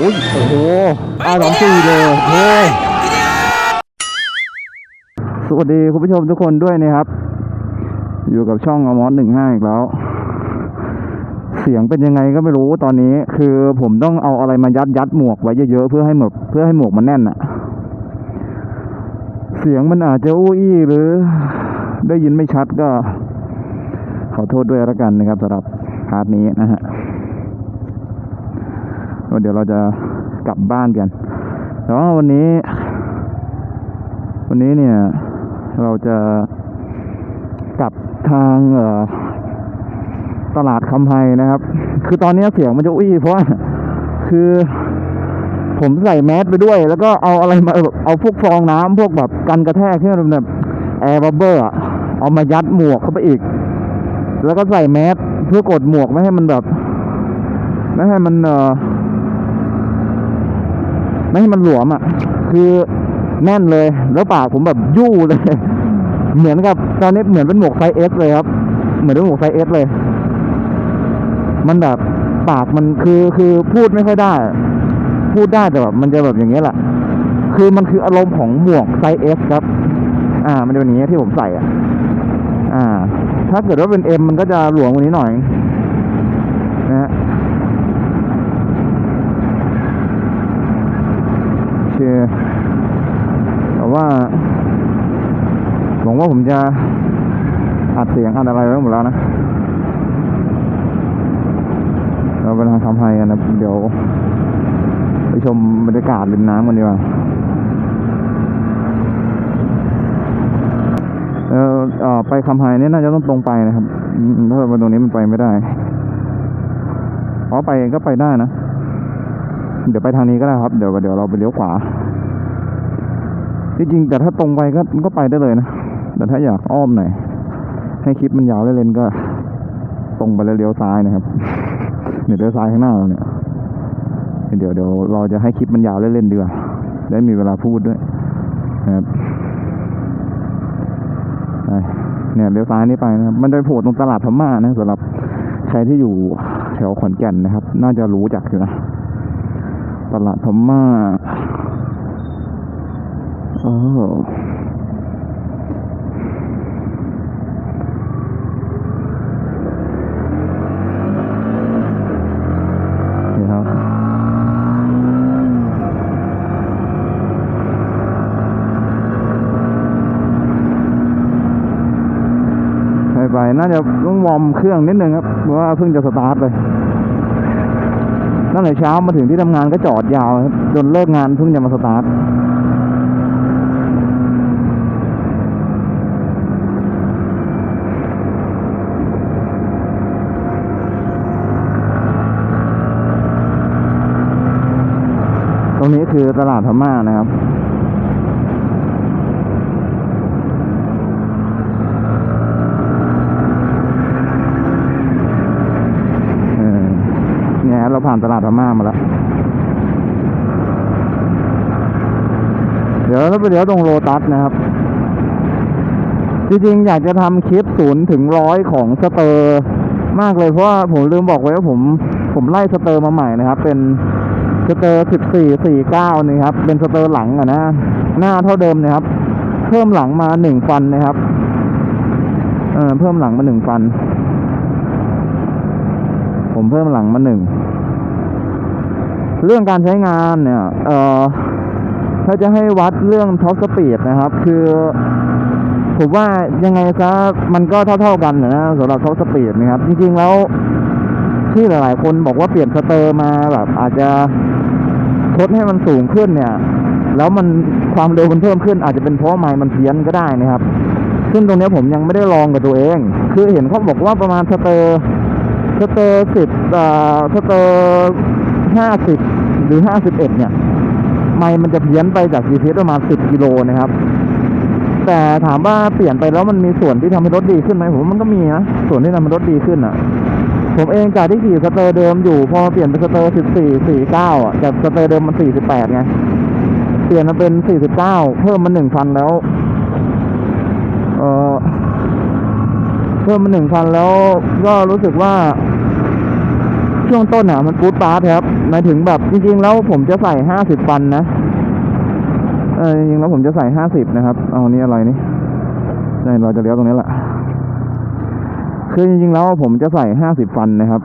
อุ้ยโอ้โหอาสองสี่เลยโอ้โหสวัสดีคุณผู้ชมทุกคนด้วยนะครับ อยู่กับช่องอมอสหนึ่งห้าอีกแล้ว เสียงเป็นยังไงก็ไม่รู้ตอนนี้คือผมต้องเอาอะไรมายัดยัดหมวกไว้เยอะๆเพื่อให้หมวกเพื่อให้หมวกมันแน่นอะเสียงมันอาจจะอู้อี้หรือ ได้ยินไม่ชัดก็ ขอโทษด้วยแล้วกันนะครับสำหรับพาร์ทนี้นะฮะก็ เดี๋ยวเราจะกลับบ้านกันแต่ว่าวันนี้ วันนี้เนี่ย เราจะกลับทางเอ่อตลาดคำไฮนะครับ คือตอนนี้เสียงมันจะอุ้ยเพราะว่าคือผมใส่แมสไปด้วย แล้วก็เอาอะไรมาแบบเอาพวกฟองน้ำพวกแบบกันกระแทกที่มันแบบแอร์บับเบอร์อะเอามายัดหมวกเข้าไปอีก แล้วก็ใส่แมสเพื่อกดหมวกไม่ให้มันแบบ ไม่ให้มันเอ่อ ไม่ให้มันหลวมอะ คือแน่นเลย แล้วปากผมแบบยู่เลย เหมือนกับตอนนี้เหมือนเป็นหมวกไซส์เอสเลยครับ เหมือนเป็นหมวกไซส์เอสเลย มันแบบปากมันคือคือพูดไม่ค่อยได้ พูดได้แต่แบบมันจะแบบอย่างเงี้ยแหละคือมันคืออารมณ์ของหมวกไซส์เอสครับ อ่า มันจะเป็นอย่างเงี้ยที่ผมใส่อะ อ่า ถ้าเกิดว่าเป็นเอ็มมันก็จะหลวมกว่านี้หน่อยนะฮะ โอเคแต่ว่าหวังว่าผมจะอัดเสียงอัดอะไรไว้หมดแล้วนะเราไปทางคำไฮกันนะเดี๋ยว ไปชมบรรยากาศริมน้ำกันดีกว่าเออไปคำไฮเนี่ยน่าจะต้องตรงไปนะครับอืมถ้าไปตรงนี้มันไปไม่ได้อ๋อไปก็ไปได้นะ เดี๋ยวไปทางนี้ก็ได้ครับ เดี๋ยวเดี๋ยวเราไปเลี้ยวขวาจริงๆแต่ถ้าตรงไปก็ก็ไปได้เลยนะ แต่ถ้าอยากอ้อมหน่อยให้คลิปมันยาวเล่นๆก็ ตรงไปแล้วเลี้ยวซ้ายนะครับเดี๋ยวเลี้ยวซ้ายข้างหน้าเราเนี่ยเดี๋ยวเดี๋ยวเราจะให้คลิปมันยาวเล่นๆดีกว่าได้มีเวลาพูดด้วยนะครับเนี่ยเลี้ยวซ้ายนี่ไปนะครับ มันจะไปโผล่ตรงตลาดพม่านะสำหรับใครที่อยู่แถวขอนแก่นนะครับ น่าจะรู้จักอยู่นะ ตลาดพม่าโอ้นี่ครับไปไปน่าจะต้องวอร์มเครื่องนิดนึงครับเพราะว่าเพิ่งจะสตาร์ทเลย ตั้งแต่เช้ามาถึงที่ทำงานก็จอดยาวครับจนเลิกงานเพิ่งจะมาสตาร์ทตรงนี้คือตลาดพม่านะครับ เออเนี่ยเรา ผ่านตลาดพม่ามาแล้ว เดี๋ยวเราไปเดี๋ยวตรงโลตัสนะครับ จริงๆ อยากจะทำคลิปศูนย์ถึงร้อยของสเตอร์มากเลยเพราะว่าผมลืมบอกไว้ว่าผม ผมไล่สเตอร์มาใหม่นะครับ เป็นสเตอร์สิบสี่สี่เก้านี่ครับ เป็นสเตอร์หลังอะนะ หน้าเท่าเดิมนะครับ เพิ่มหลังมาหนึ่งฟันนะครับ เออเพิ่มหลังมาหนึ่งฟัน ผมเพิ่มหลังมาหนึ่ง เรื่องการใช้งานเนี่ยเอ่อถ้าจะให้วัดเรื่องท็อปสปีดนะครับ คือผมว่ายังไงซะมันก็เท่า ๆกันนะสำหรับท็อปสปีดนะครับ จริงๆแล้วที่หลาย ๆ คนบอกว่าเปลี่ยนสเตอร์มาแบบอาจจะทดให้มันสูงขึ้นเนี่ย แล้วมันความเร็วมันเพิ่มขึ้น อาจจะเป็นเพราะไมค์มันเพี้ยนก็ได้นะครับ ซึ่งตรงนี้ผมยังไม่ได้ลองกับตัวเอง คือเห็นเขาบอกว่าประมาณสเตอร์สเตอร์สิบอ่าสเตอร์ ห้าสิบหรือห้าสิบเอ็ดเนี่ย ไมค์มันจะเพี้ยนไปจาก GPS ประมาณสิบกิโลนะครับ แต่ถามว่าเปลี่ยนไปแล้วมันมีส่วนที่ทำให้รถดีขึ้นไหมผมว่ามันก็มีนะส่วนที่ทำให้รถดีขึ้นอะ ผมเองจากที่ขี่สเตอร์เดิมอยู่ พอเปลี่ยนเป็นสเตอร์สิบสี่สี่เก้าอะจากสเตอร์เดิมมันสี่สิบแปดไงเปลี่ยนมาเป็นสี่สิบเก้าเพิ่มมาหนึ่งพันแล้ว เออเพิ่มมาหนึ่งพันแล้วก็รู้สึกว่า ช่วงต้นอะ มันฟูดปาร์ทครับหมายถึงแบบจริงๆแล้วผมจะใส่ห้าสิบฟันนะเออจริงๆแล้วผมจะใส่ห้าสิบนะครับ เอานี่อะไรนี่นี่เราจะเลี้ยวตรงนี้แหละคือจริงๆแล้วผมจะใส่ห้าสิบฟันนะครับ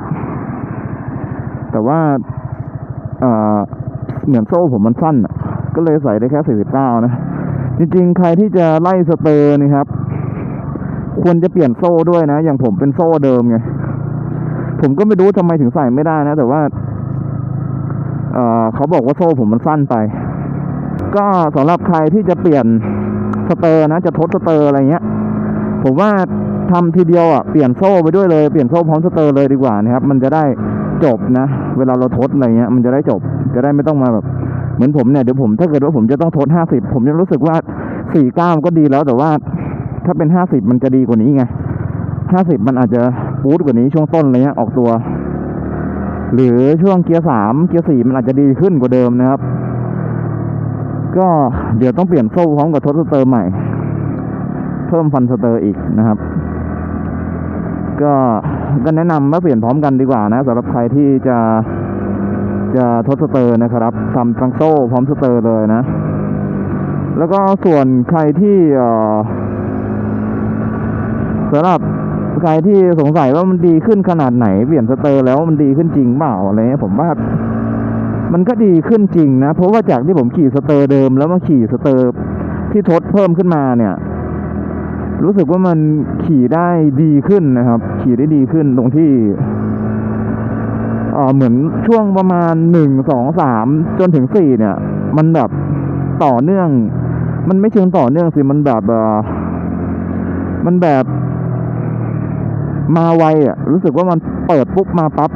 แต่ว่าเอ่อเหมือนโซ่ผมมันสั้นก็เลยใส่ได้แค่สี่สิบเก้านะ จริงๆ ใครที่จะไล่สเตอร์นี่ครับ ควรจะเปลี่ยนโซ่ด้วยนะ อย่างผมเป็นโซ่เดิมไง ผมก็ไม่รู้ทำไมถึงใส่ไม่ได้นะ แต่ว่าเออเขาบอกว่าโซ่ผมมันสั้นไป ก็สำหรับใครที่จะเปลี่ยนสเตอร์นะจะทดสเตอร์อะไรเงี้ย ผมว่าทำทีเดียวอะเปลี่ยนโซ่ไปด้วยเลยเปลี่ยนโซ่พร้อมสเตอร์เลยดีกว่านะครับ มันจะได้จบนะ เวลาเราทดอะไรเงี้ย มันจะได้จบ จะได้ไม่ต้องมาแบบ เหมือนผมเนี่ยเดี๋ยวผมถ้าเกิดว่าผมจะต้องทดห้าสิบผมจะรู้สึกว่าสี่เก้าก็ดีแล้วแต่ว่า ถ้าเป็นห้าสิบมันจะดีกว่านี้ไงห้าสิบมันอาจจะ บูตกว่านี้ช่วงต้นอะไรเงี้ยออกตัว หรือช่วงเกียร์สามเกียร์สี่มันอาจจะดีขึ้นกว่าเดิมนะครับ ก็เดี๋ยวต้องเปลี่ยนโซ่พร้อมกับทดสเตอร์ใหม่ เพิ่มฟันสเตอร์อีกนะครับ ก็ก็แนะนำว่าเปลี่ยนพร้อมกันดีกว่านะสำหรับใครที่จะจะทดสเตอร์นะครับทำทั้งโซ่พร้อมสเตอร์เลยนะ แล้วก็ส่วนใครที่สำหรับ ใครที่สงสัยว่ามันดีขึ้นขนาดไหน เปลี่ยนสเตอร์แล้วมันดีขึ้นจริงเปล่าอะไรเงี้ยผมว่ามันก็ดีขึ้นจริงนะ เพราะว่าจากที่ผมขี่สเตอร์เดิมแล้วมาขี่สเตอร์ที่ทดเพิ่มขึ้นมาเนี่ย รู้สึกว่ามันขี่ได้ดีขึ้นนะครับ ขี่ได้ดีขึ้นตรงที่เออเหมือนช่วงประมาณหนึ่งสองสามจนถึงสี่เนี่ย มันแบบต่อเนื่อง มันไม่เชิงต่อเนื่องสิมันแบบมันแบบ มาไวอะ รู้สึกว่ามันเปิดปุ๊บมาปั๊บ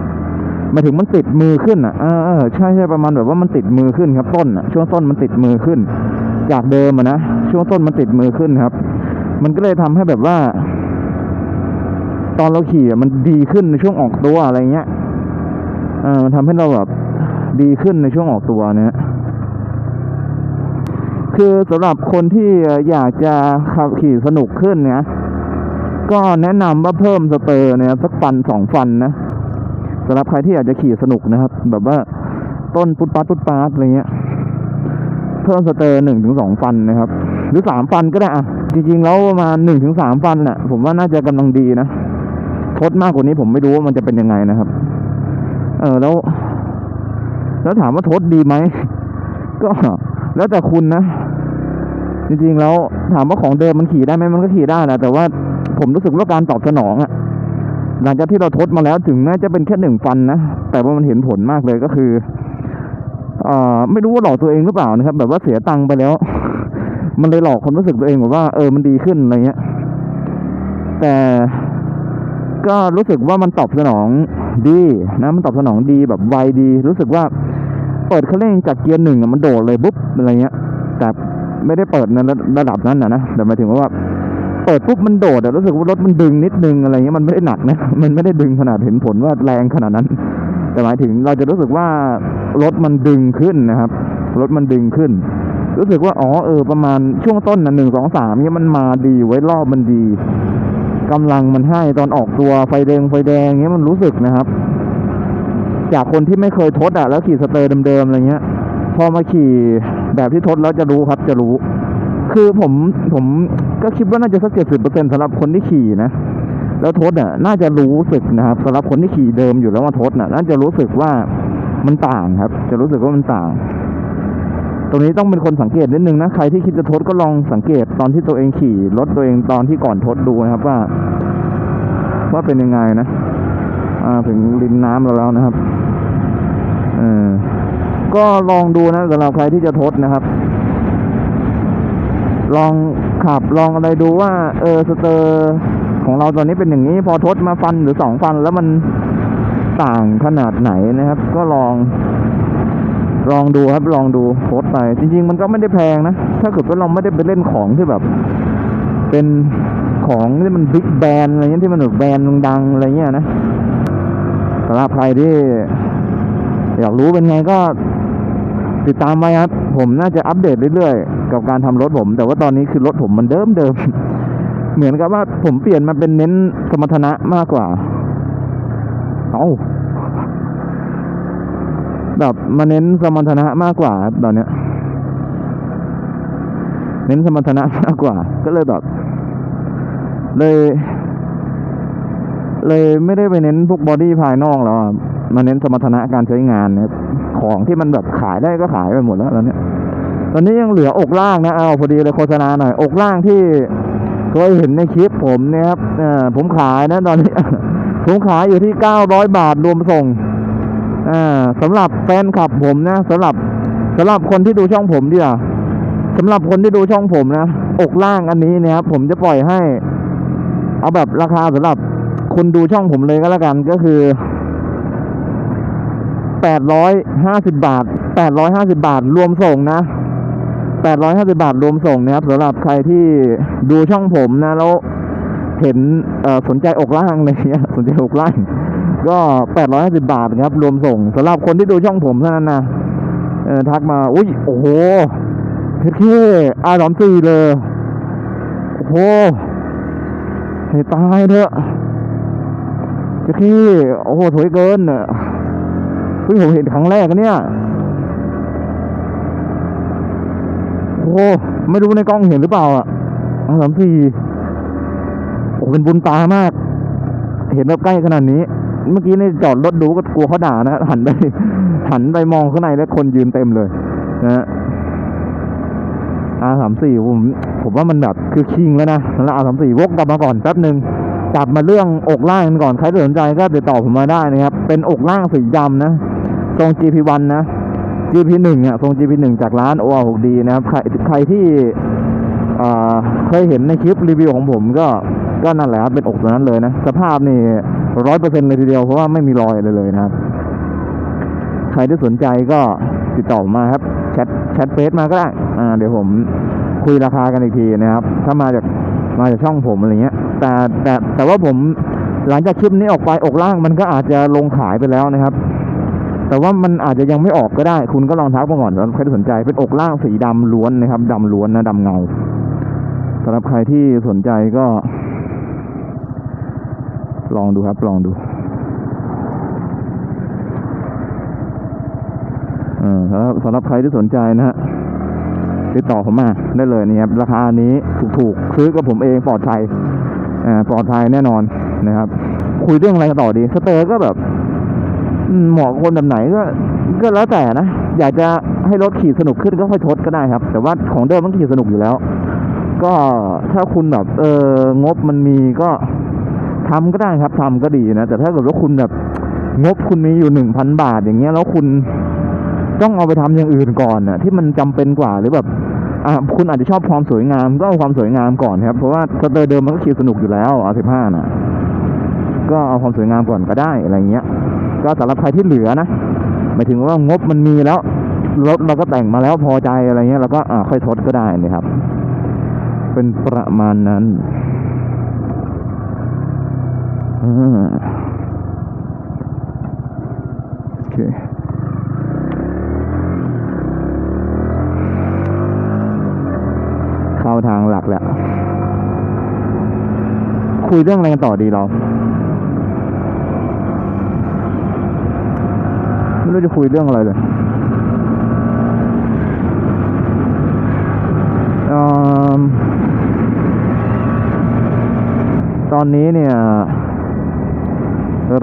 มาถึงมันติดมือขึ้นอะเออใช่ใช่ประมาณแบบว่ามันติดมือขึ้นครับ ต้นอะช่วงต้นมันติดมือขึ้น จากเดิมอะนะช่วงต้นมันติดมือขึ้นครับ มันก็เลยทำให้แบบว่า ตอนเราขี่อะมันดีขึ้นในช่วงออกตัวอะไรเงี้ยเออมันทำให้เราแบบดีขึ้นในช่วงออกตัวเนี่ยคือสำหรับคนที่อยากจะขับขี่สนุกขึ้นเนี่ย ก็แนะนำว่าเพิ่มสเตอร์เนี่ยสักฟันสองฟันนะสำหรับใครที่อยากจะขี่สนุกนะครับ แบบว่าต้นปุดปัดปุดปัดอะไรเงี้ย เพิ่มสเตอร์หนึ่งถึงสองฟันนะครับ หรือสามฟันก็ได้อะจริงๆแล้วประมาณหนึ่งถึงสามฟันน่ะ ผมว่าน่าจะกำลังดีนะทดมากกว่านี้ผมไม่รู้ว่ามันจะเป็นยังไงนะครับ เออแล้ว แล้วถามว่าทดดีไหม ก็แล้วแต่คุณนะจริงๆแล้วถามว่าของเดิมมันขี่ได้ไหมมันก็ขี่ได้นะแต่ว่า ผมรู้สึกว่าการตอบสนองอะหลังจากที่เราทดมาแล้วถึงแม้จะเป็นแค่หนึ่งฟันนะแต่ว่ามันเห็นผลมากเลยก็คือเอ่อไม่รู้ว่าหลอกตัวเองหรือเปล่านะครับ แบบว่าเสียตังค์ไปแล้ว มันเลยหลอกความรู้สึกตัวเองแบบว่าเออมันดีขึ้นอะไรเงี้ย แต่ก็รู้สึกว่ามันตอบสนองดีนะ มันตอบสนองดีแบบไวดี รู้สึกว่าเปิดเคันเร่งจากเกียร์หนึ่งมันโดดเลยปุ๊บอะไรเงี้ยแต่ไม่ได้เปิดในระระดับนั้นนะนะแต่หมายถึงว่า เปิดปุ๊บมันโดดรู้สึกว่ารถมันดึงนิดนึงอะไรเงี้ยมันไม่ได้หนักนะมันไม่ได้ดึงขนาดเห็นผลว่าแรงขนาดนั้น แต่หมายถึงเราจะรู้สึกว่ารถมันดึงขึ้นนะครับ รถมันดึงขึ้น รู้สึกว่าอ๋อเออประมาณช่วงต้นนะหนึ่งสองสามเนี่ยมันมาดีไว้รอบมันดีกำลังมันให้ตอนออกตัวไฟแดงไฟแดงเงี้ยมันรู้สึกนะครับ จากคนที่ไม่เคยทดอะแล้วขี่สเตอร์เดิมๆอะไรเงี้ย พอมาขี่แบบที่ทดแล้วจะรู้ครับจะรู้ คือผมผมก็คิดว่าน่าจะสักเจ็ดสิบเปอร์เซ็นสำหรับคนที่ขี่นะ แล้วทดอะน่าจะรู้สึกนะครับสำหรับคนที่ขี่เดิมอยู่แล้วมาทดน่ะ น่าจะรู้สึกว่ามันต่างครับ จะรู้สึกว่ามันต่าง ตรงนี้ต้องเป็นคนสังเกตนิดนึงนะ ใครที่คิดจะทดก็ลองสังเกตตอนที่ตัวเองขี่รถตัวเองตอนที่ก่อนทดดูนะครับว่า ว่าเป็นยังไงนะ อ่าถึงริมน้ำเราแล้วนะครับ เออก็ลองดูนะสำหรับใครที่จะทดนะครับ ลองขับลองอะไรดูว่า เออสเตอร์ของเราตอนนี้เป็นอย่างนี้ พอทดมาฟันหรือสองฟันแล้วมันต่างขนาดไหนนะครับ ก็ลอง ลองดูครับ ลองดูโพสไป จริง ๆ มันก็ไม่ได้แพงนะ ถ้าเกิดว่าเราไม่ได้ไปเล่นของที่แบบ เป็นของที่มันบิ๊กแบรนด์อะไรเงี้ยที่มันแบบแบรนด์ดังๆอะไรเงี้ยนะสำหรับใครที่อยากรู้เป็นไงก็ ติดตามไว้ครับ ผมน่าจะอัปเดตเรื่อยๆ กับการทำรถผม แต่ว่าตอนนี้คือรถผมมันเดิมเดิมๆเหมือนกับว่าผมเปลี่ยนมาเป็นเน้นสมรรถนะมากกว่า เอาแบบมาเน้นสมรรถนะมากกว่าตอนเนี้ย เน้นสมรรถนะมากกว่า ก็เลยแบบ เลย เลยไม่ได้ไปเน้นพวกบอดี้ภายนอกแล้ว มาเน้นสมรรถนะการใช้งานเนี่ยของที่มันแบบขายได้ก็ขายไปหมดแล้วตอนเนี้ยตอนนี้ยังเหลืออกล่างนะเอาพอดีเลยโฆษณาหน่อย อกล่างที่เคยเห็นในคลิปผมเนี่ยครับเออผมขายนะตอนนี้ ผมขายอยู่ที่เก้าร้อยบาทรวมส่งอ่าสำหรับแฟนคลับผมนะสำหรับสำหรับคนที่ดูช่องผมดีอะสำหรับคนที่ดูช่องผมนะอกล่างอันนี้เนะครับผมจะปล่อยให้ เอาแบบราคาสำหรับคนดูช่องผมเลยก็แล้วกันก็คือ แปดร้อยห้าสิบาทแปดร้อยห้าสิบาทรวมส่งนะแปดร้อยห้าสิบาทรวมส่งนะครับสำหรับใครที่ดูช่องผมนะแล้วเห็นสนใจอกล่างอะไรเงี้ยสนใจอกล่าง ก็แปดร้อยห้าสิบาทครับ รวมส่งสำหรับคนที่ดูช่องผมเท่านั้นนะทักมา อุ้ยโอ้โหเท่ๆอาสามสี่เลย โอ้โหให้ตายเถอะเท่ๆโอ้โหสวยเกินอะ เพิ่งผมเห็นครั้งแรกเนี่ยโอ้ไม่รู้ในกล้องเห็นหรือเปล่าอะอาสามสี่โอ้เป็นบุญตามาก เห็นแบบใกล้ขนาดนี้ เมื่อกี้ในจอดรถดูก็กลัวเขาด่านะหันไปหันไปมองข้างในแล้วคนยืนเต็มเลยนะฮะอาสามสี่ผมผมว่ามันแบบคือคิงแล้วนะแล้วอาสามสี่วกกลับมาก่อนแป๊บหนึ่งกลับมาเรื่องอกล่างกันก่อนใครสนใจก็ติดต่อผมมาได้นะครับ เป็นอกล่างสีดำนะ ทรง GP1 นะ GP1 อะทรง GP1 จากร้าน o 6 d นะครับ ใครใครที่เคยเห็นในคลิปรีวิวของผมก็ก็นั่นแหละครับเป็นอกตัวนั้นเลยนะ สภาพนี่ร้อยเปอร์เซ็นต์เลยทีเดียวเพราะว่าไม่มีรอยเลยเลยนะครับ ใครที่สนใจก็ติดต่อมาครับ แชทแชทเฟซมาก็ได้อ่าเดี๋ยวผมคุยราคากันอีกทีนะครับ ถ้ามาจากมาจากช่องผมอะไรเงี้ย แต่แต่แต่ว่าผมหลังจากคลิปนี้ออกไปอกล่างมันก็อาจจะลงขายไปแล้วนะครับ แต่ว่ามันอาจจะยังไม่ออกก็ได้ คุณก็ลองทักมาก่อนใครที่สนใจเป็นอกล่างสีดำล้วนนะครับดำล้วนนะดำเงาสำหรับใครที่สนใจก็ ลองดูครับ ลองดูออสำหรับสำหรับใครที่สนใจนะฮะติดต่อผมมาได้เลยนี่ครับราคานี้ถูกๆซื้อกับผมเองปลอดภัยอ่าปลอดภัยแน่นอนนะครับ คุยเรื่องอะไรกันต่อดีสเตอร์ก็แบบ เหมาะคนแบบไหนก็ก็แล้วแต่นะ อยากจะให้รถขี่สนุกขึ้นก็ค่อยทดก็ได้ครับ แต่ว่าของเดิมมันขี่สนุกอยู่แล้ว ก็ถ้าคุณแบบเอองบมันมีก็ทำก็ได้ครับทำก็ดีนะ แต่ถ้าเกิดว่าคุณแบบงบคุณมีอยู่หนึ่งพันบาทอย่างเงี้ยแล้วคุณต้องเอาไปทำอย่างอื่นก่อนน่ะที่มันจำเป็นกว่าหรือแบบอ่าคุณอาจจะชอบความสวยงามก็เอาความสวยงามก่อนครับ เพราะว่าสเตอร์เดิมมันก็ขี่สนุกอยู่แล้วอาสิบห้าน่ะ ก็เอาความสวยงามก่อนก็ได้อะไรเงี้ย ก็สำหรับใครที่เหลือนะหมายถึงว่างบมันมีแล้วรถเราก็แต่งมาแล้วพอใจอะไรเงี้ยเราก็ค่อยทดก็ได้นะครับ เป็นประมาณนั้นอโอเคเข้าทางหลักแล้ว คุยเรื่องอะไรกันต่อดีเรา ไม่รู้ จะคุยเรื่องอะไรเลยเอิ่มตอนนี้เนี่ย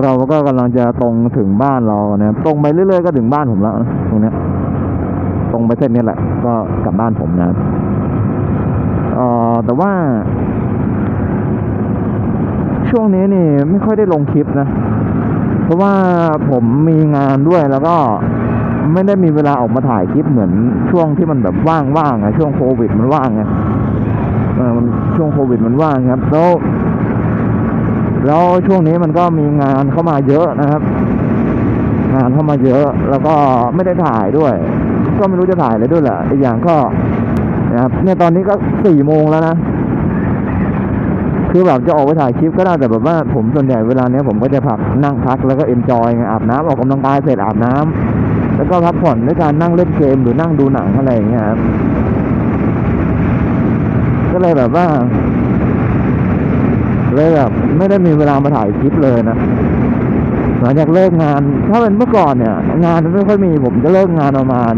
เราก็กำลังจะตรงถึงบ้านเราเนี่ยตรงไปเรื่อยๆก็ถึงบ้านผมแล้วตรงเนี้ยตรงไปเส้นนี้แหละ ก็กลับบ้านผมนะเอ่อแต่ว่า ช่วงนี้นี่ไม่ค่อยได้ลงคลิปนะ เพราะว่าผมมีงานด้วยแล้วก็ไม่ได้มีเวลาออกมาถ่ายคลิปเหมือนช่วงที่มันแบบว่างๆอะช่วงโควิดมันว่างไงเออมันช่วงโควิดมันว่างครับ แล้วแล้วช่วงนี้มันก็มีงานเข้ามาเยอะนะครับ งานเข้ามาเยอะ แล้วก็ไม่ได้ถ่ายด้วย ก็ไม่รู้จะถ่ายอะไรด้วยแหละอีกอย่างก็นะครับเนี่ยตอนนี้ก็สี่โมงแล้วนะ คือแบบจะออกไปถ่ายคลิปก็ได้แต่แบบว่าผมส่วนใหญ่เวลาเนี้ยผมก็จะพักนั่งพักแล้วก็เอนจอยไงอาบน้ำออกกำลังกายเสร็จอาบน้ำแล้วก็พักผ่อนด้วยการนั่งเล่นเกมหรือนั่งดูหนังอะไรอย่างเงี้ยครับก็เลยแบบว่าเลยแบบไม่ได้มีเวลามาถ่ายคลิปเลยนะหลังจากเลิกงาน ถ้าเป็นเมื่อก่อนเนี่ย งานไม่ค่อยมีผมจะเลิกงานประมาณ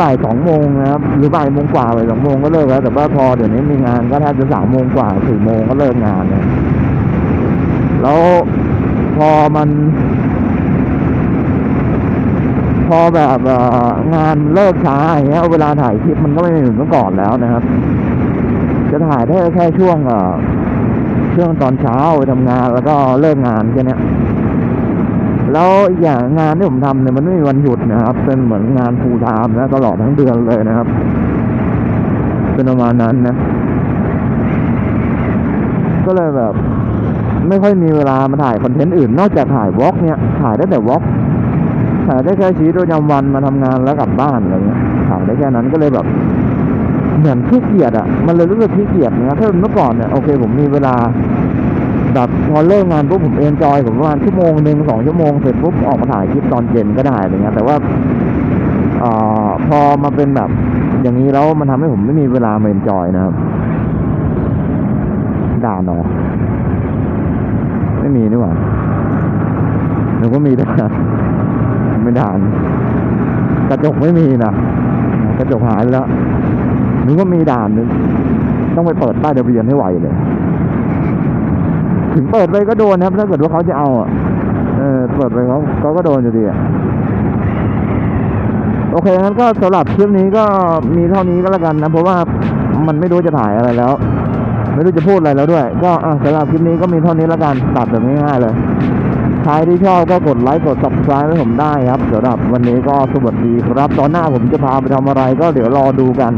บ่ายสองโมงนะครับหรือบ่ายโมงกว่าบ่ายสองโมงก็เลิกแล้ว แต่ว่าพอเดี๋ยวนี้มีงานก็แทบจะสามโมงกว่าสี่โมงก็เลิกงานเนี่ยแล้วพอมัน พอแบบงานเลิกช้าอย่างเงี้ยเวลาถ่ายคลิปมันก็ไม่เหมือนเมื่อก่อนแล้วนะครับ จะถ่ายได้แค่ช่วงเอ่อช่วงตอนเช้าไปทำงานแล้วก็เลิกงานแค่นี้ แล้วอีกอย่างงานที่ผมทำเนี่ยมันไม่มีวันหยุดนะครับ เป็นเหมือนงานฟูลไทม์นะตลอดทั้งเดือนเลยนะครับ เป็นประมาณนั้นนะ ก็เลยแบบ ไม่ค่อยมีเวลามาถ่ายคอนเทนต์อื่น นอกจากถ่ายวอล์กเนี่ย ถ่ายได้แต่วอล์กถ่ายได้แค่ชีวิตประจำวันมาทำงานแล้วกลับบ้านอะไรเงี้ยถ่ายได้แค่นั้นก็เลยแบบ เหมือนขี้เกียจอะ มันเลยรู้สึกขี้เกียจนะครับถ้าเมื่อก่อนเนี่ยโอเคผมมีเวลา แบบพอเลิกงานปุ๊บผมเอนจอยผมประมาณชั่วโมงหนึ่งสองชั่วโมงเสร็จปุ๊บออกมาถ่ายคลิปตอนเย็นก็ได้อะไรเงี้ยแต่ว่าอพอมาเป็นแบบอย่างนี้แล้วมันทำให้ผมไม่มีเวลามาเอนจอยนะครับ ด่าหนอไม่มีนี่หว่าหรือว่ามีด่านไม่ด่านกระจกไม่มีนะกระจกหายแล้วหนึกว่ามีด่านนึงต้องไปเปิดป้ายทะเบียนให้ไวเลย ถึงเปิดไปก็โดนนะครับ ถ้าเกิดว่าเขาจะเอาอะเออเปิดไปเขาเขาก็โดนอยู่ดีอะโอเคงั้นก็สำหรับคลิปนี้ก็มีเท่านี้ก็แล้วกันนะเพราะว่ามันไม่รู้จะถ่ายอะไรแล้ว ไม่รู้จะพูดอะไรแล้วด้วย ก็สำหรับคลิปนี้ก็มีเท่านี้แล้วกันตัดแบบง่ายๆเลยใครที่ชอบก็กดไลค์กด subscribe ให้ผมได้ครับสำหรับวันนี้ก็สวัสดีครับ ตอนหน้าผมจะพาไปทำอะไรก็เดี๋ยวรอดูกัน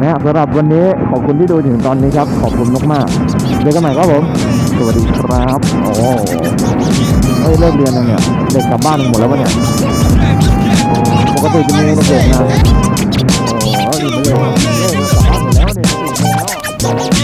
นะฮะสำหรับวันนี้ขอบคุณที่ดูถึงตอนนี้ครับ ขอบคุณมากๆเจอกันใหม่ครับผม สวัสดีครับโอ้เฮ้ยเลิกเรียนแล้วเนี่ย เด็กกลับบ้านหมดแล้ววะเนี่ยปกติจะมีเด็กนะโอ้ยไม่เลยเลิกกลับบ้านหมดแล้วเนี่ย